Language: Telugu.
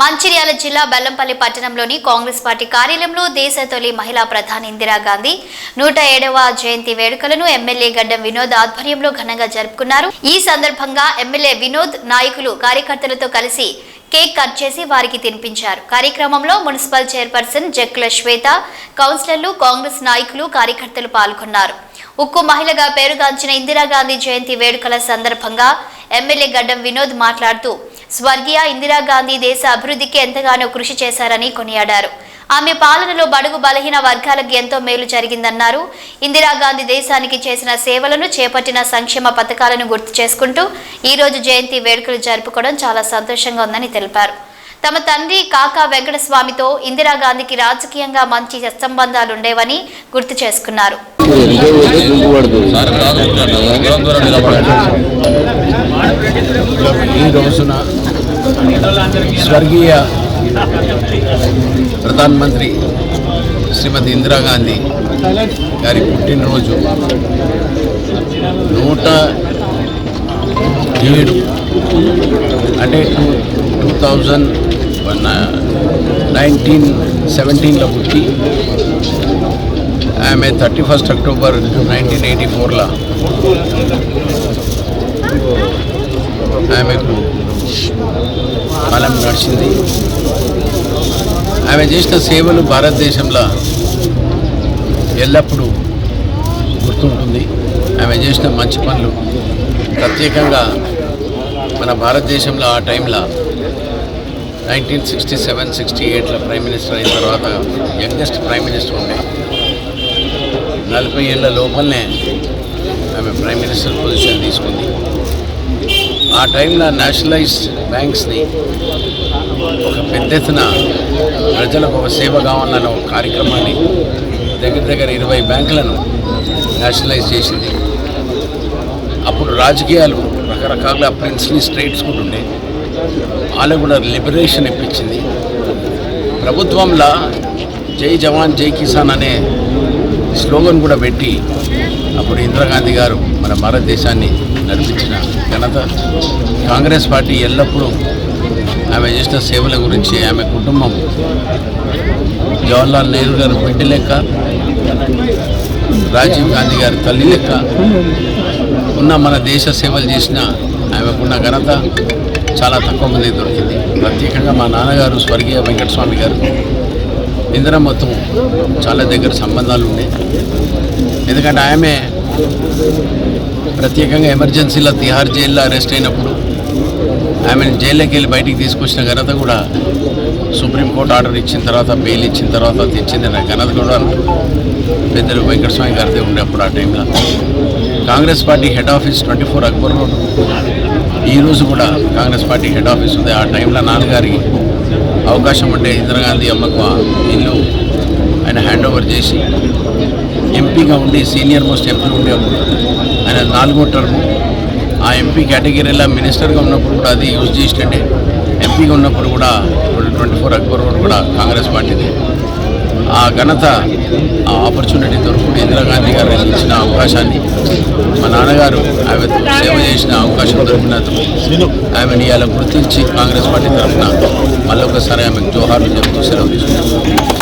మంచిర్యాల జిల్లా బెల్లంపల్లి పట్టణంలోని కాంగ్రెస్ పార్టీ కార్యాలయంలో దేశ తొలి మహిళా ప్రధాని ఇందిరాగాంధీ నూట ఏడవ జయంతి వేడుకలను ఎమ్మెల్యే గడ్డం వినోద్ ఆధ్వర్యంలో ఘనంగా జరుపుకున్నారు. ఈ సందర్భంగా ఎమ్మెల్యే వినోద్ నాయకులు కార్యకర్తలతో కలిసి కేక్ కట్ చేసి వారికి తినిపించారు. కార్యక్రమంలో మున్సిపల్ చైర్పర్సన్ జక్కుల శ్వేత కౌన్సిలర్లు కాంగ్రెస్ నాయకులు కార్యకర్తలు పాల్గొన్నారు. ఉక్కు మహిళగా పేరుగాంచిన ఇందిరాగాంధీ జయంతి వేడుకల సందర్భంగా ఎమ్మెల్యే గడ్డం వినోద్ మాట్లాడుతూ స్వర్గీయ ఇందిరాగాంధీ దేశ అభివృద్ధికి ఎంతగానో కృషి చేశారని కొనియాడారు. ఆమె పాలనలో బడుగు బలహీన వర్గాలకు ఎంతో మేలు జరిగిందన్నారు. ఇందిరాగాంధీ దేశానికి చేసిన సేవలను చేపట్టిన సంక్షేమ పథకాలను గుర్తు చేసుకుంటూ ఈరోజు జయంతి వేడుకలు జరుపుకోవడం చాలా సంతోషంగా ఉందని తెలిపారు. తమ తండ్రి కాకా వెంకటస్వామితో ఇందిరాగాంధీకి రాజకీయంగా మంచి సత్సంబంధాలు ఉండేవని గుర్తు చేసుకున్నారు. ఈ రోజున స్వర్గీయ ప్రధానమంత్రి శ్రీమతి ఇందిరాగాంధీ గారి పుట్టినరోజు నూట ఏడు అంటే టూ టూ థౌజండ్ నైన్టీన్ సెవెంటీన్లో పుట్టి ఆమె thirty first October nineteen eighty ఫోర్లో ఆమెకు కాలం నడిచింది. ఆమె చేసిన సేవలు భారతదేశంలో ఎల్లప్పుడూ గుర్తుంటుంది. ఆమె చేసిన మంచి పనులు. ప్రత్యేకంగా మన భారతదేశంలో ఆ టైంలో నైన్టీన్ సిక్స్టీ సెవెన్ సిక్స్టీ ఎయిట్లో ప్రైమ్ మినిస్టర్ అయిన తర్వాత యంగెస్ట్ ప్రైమ్ మినిస్టర్ ఉండే. నలభై ఏళ్ళ లోపలనే ఆమె ప్రైమ్ మినిస్టర్ పొజిషన్ తీసుకుంది. ఆ టైంలో నేషనలైజ్డ్ బ్యాంక్స్ని ఒక పెద్ద ఎత్తున ప్రజలకు ఒక సేవ కావాలన్న ఒక కార్యక్రమాన్ని దగ్గర దగ్గర ఇరవై బ్యాంకులను నేషనలైజ్ చేసింది. అప్పుడు రాజకీయాలు రకరకాల ప్రిన్స్ని స్టేట్స్ కూడా ఉండే. వాళ్ళకు కూడా లిబరేషన్ ఇప్పించింది. ప్రభుత్వంలో జై జవాన్ జై కిసాన్ అనే స్లోగన్ కూడా పెట్టి అప్పుడు ఇందిరాగాంధీ గారు మన భారతదేశాన్ని నడిపించిన ఘనత. కాంగ్రెస్ పార్టీ ఎల్లప్పుడూ ఆమె చేసిన సేవల గురించి ఆమె కుటుంబం జవహర్లాల్ నెహ్రూ గారు బిడ్డ లెక్క రాజీవ్ గాంధీ గారి తల్లి లెక్క ఉన్న మన దేశ సేవలు చేసిన ఆమెకున్న ఘనత చాలా తక్కువ మంది దొరికింది. ప్రత్యేకంగా మా నాన్నగారు స్వర్గీయ వెంకటస్వామి గారు. ఇందిరమ్మతో చాలా దగ్గర సంబంధాలు ఉన్నాయి ఎందుకంటే ఆమె ప్రత్యేకంగా ఎమర్జెన్సీలో తిహార్ జైల్లో అరెస్ట్ అయినప్పుడు ఆమెను జైల్లోకి వెళ్ళి బయటికి తీసుకొచ్చిన ఘనత కూడా సుప్రీంకోర్టు ఆర్డర్ ఇచ్చిన తర్వాత బెయిల్ ఇచ్చిన తర్వాత తెచ్చింది నా ఘనత కూడా. పెద్దలు వెంకటస్వామి గారిదే ఉండే అప్పుడు ఆ టైంలో. Congress party head office twenty four Akbar road. ఈరోజు కూడా కాంగ్రెస్ పార్టీ హెడ్ ఆఫీస్ ఉంది. ఆ టైంలో నాన్నగారికి అవకాశం ఉంటే ఇందిరాగాంధీ అమ్మకు ఇల్లు ఆయన హ్యాండ్ ఓవర్ చేసి ఎంపీగా ఉండి సీనియర్ మోస్ట్ ఎంపీ ఉండేప్పుడు ఆయన నాలుగో టర్మ్ ఆ ఎంపీ కేటగిరీలో మినిస్టర్గా ఉన్నప్పుడు కూడా అది యూజ్ చేసినట్టే. ఎంపీగా ఉన్నప్పుడు కూడా ట్వంటీ ఫోర్ అక్బర్ రోడ్ కూడా కాంగ్రెస్ పార్టీది. ఆ ఘనత ఆ ఆపర్చునిటీ దొరుకుతుంది ఇందిరాగాంధీ గారు ఇచ్చిన అవకాశాన్ని మా నాన్నగారు ఆమె సేవ చేసిన అవకాశం దొరికినందుకు ఆమెను ఇవాళ గుర్తించి కాంగ్రెస్ పార్టీ తరఫున మళ్ళొకసారి ఆమెకు జోహార్లు చెప్తూ సెలవు తీసుకున్నాను.